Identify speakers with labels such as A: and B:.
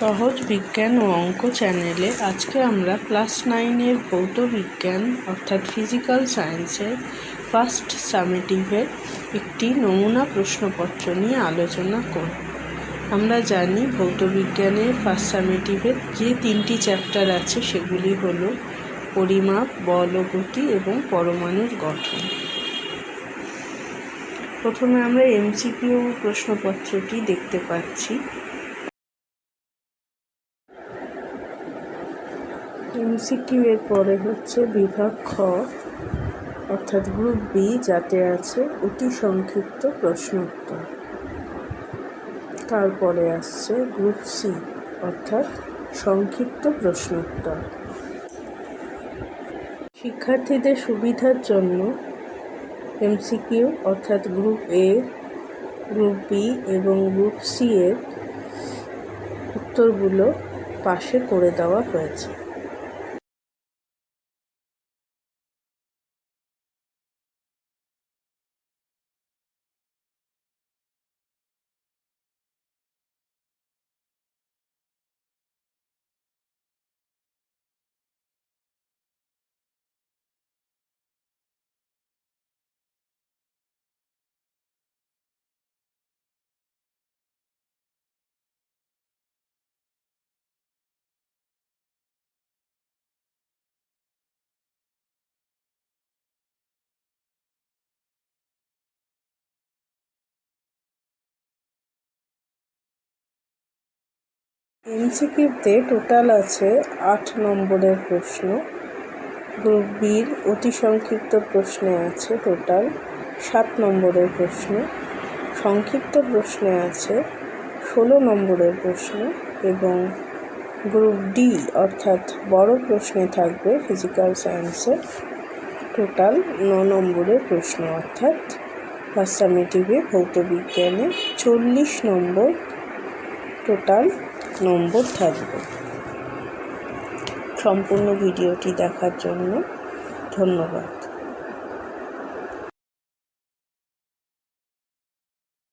A: সহজ বিজ্ঞান ও অঙ্ক চ্যানেলে আজকে আমরা ক্লাস নাইনের ভৌত বিজ্ঞান অর্থাৎ ফিজিক্যাল সায়েন্সের ফার্স্ট সামেটিভের একটি নমুনা প্রশ্নপত্র নিয়ে আলোচনা করব। আমরা জানি ভৌত বিজ্ঞানের ফার্স্ট সামেটিভের যে তিনটি চ্যাপ্টার আছে সেগুলি হল পরিমাপ, বল গতি এবং পরমাণুর গঠন। প্রথমে আমরা এমসিকিউ প্রশ্নপত্রটি দেখতে পাচ্ছি। এমসিকিউ এর পরে হচ্ছে বিভাগ খ, অর্থাৎ গ্রুপ বি, যাতে আছে অতি সংক্ষিপ্ত প্রশ্নোত্তর। তারপরে আসছে গ্রুপ সি, অর্থাৎ সংক্ষিপ্ত প্রশ্নোত্তর। শিক্ষার্থীদের সুবিধার জন্য এমসিকিউ, অর্থাৎ গ্রুপ এ, গ্রুপ বি এবং গ্রুপ সি এর উত্তরগুলো পাশে করে দেওয়া হয়েছে। এমসিকিউতে টোটাল আছে আট নম্বরের প্রশ্ন। গ্রুপ বির অতি সংক্ষিপ্ত প্রশ্নে আছে টোটাল সাত নম্বরের প্রশ্ন। সংক্ষিপ্ত প্রশ্নে আছে ষোলো নম্বরের প্রশ্ন এবং গ্রুপ ডি অর্থাৎ বড় প্রশ্নে থাকবে ফিজিক্যাল সায়েন্সের টোটাল ন নম্বরের প্রশ্ন অর্থাৎ সামেটিভে ভৌত বিজ্ঞানে চল্লিশ নম্বর টোটাল নম্বর থাকবে। সম্পূর্ণ ভিডিওটি দেখার জন্য ধন্যবাদ।